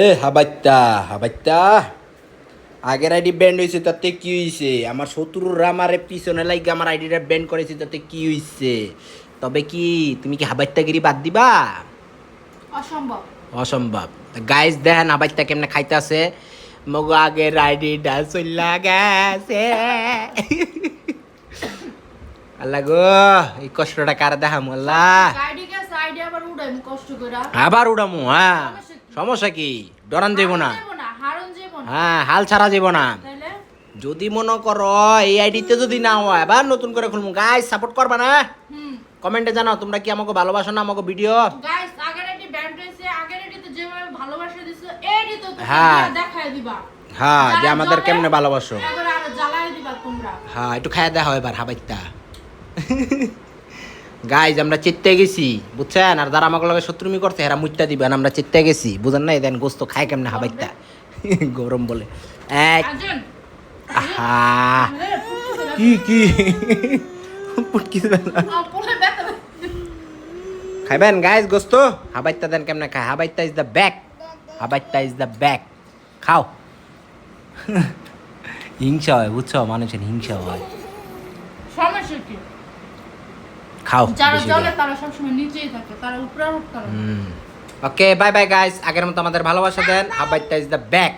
এ হাবাইতা হাবাইতা আগের ID band হয়েছে তাতে কি হয়েছে আমার শত্রুরা আমারে পিছনে লাগে আমার আইডিটা ব্যান্ড করেছে তাতে কি হয়েছে তবে কি তুমি কি হাবাইতাগিরি বাদ দিবা? অসম্ভব। অসম্ভব। গাইজ দেখেন হাবাইতা কেমনে খাইতাছে। মগ আগের আইডিটা চল্লা গেছে। আল্লাহ গো এই কষ্টটা কার দেখাম আল্লাহ। করে আবার উড়ামু হ্যাঁ। সমস্যা কি? ডরান যাব না। হ্যাঁ হাল ছাড়া যাব না। যদি মনে করো এই আইডিতে যদি না হয় আবার নতুন করে খুলবো। গাইজ সাপোর্ট করবা না? কমেন্টে জানাও তোমরা কি আমাকে ভালোবাসো না আমাকে ভিডিও? গাইস আগের এটি ব্যান্ড হয়েছে আগের এটিতে যেভাবে ভালোবাসা দিছো এটি তো হ্যাঁ। দেখায় দিবা। হ্যাঁ যে আমাদের কেমনে ভালোবাসো। এবারে আরও জ্বালায় দিবা তোমরা। হ্যাঁ একটু খাইয়া দেখা হয় এবার হাবাইতা গাইজ আমরা চেত্তে গেছি বুঝছেন? আর যারা আমাকে লগে শত্রুমি করছে এরা মুইটা দিবেন আমরা চেত্তে গেছি। বুঝেন না দেন গোস্ত খায় কেমনে হাবাইতা গরম বলে। কি কি। আমার। খাইবেন গাইজ গোস্ত? হাবাইতা দেন কেমনে খায়? হাবাইতা ইজ দ্য ব্যাক হাবাইতা ইজ দ্য ব্যাক খাও। হিংসা হয় বুঝছ? মানুষের হিংসা হয়। সমস্যা কি? খাও যারা জলে তারা সবসময় নিচেই থাকে তারা উপরে উঠতে ওকে বাই বাই গাইস আগের মতো আমাদের ভালোবাসা দেন। হাবাইটা ইজ দ্য ব্যাক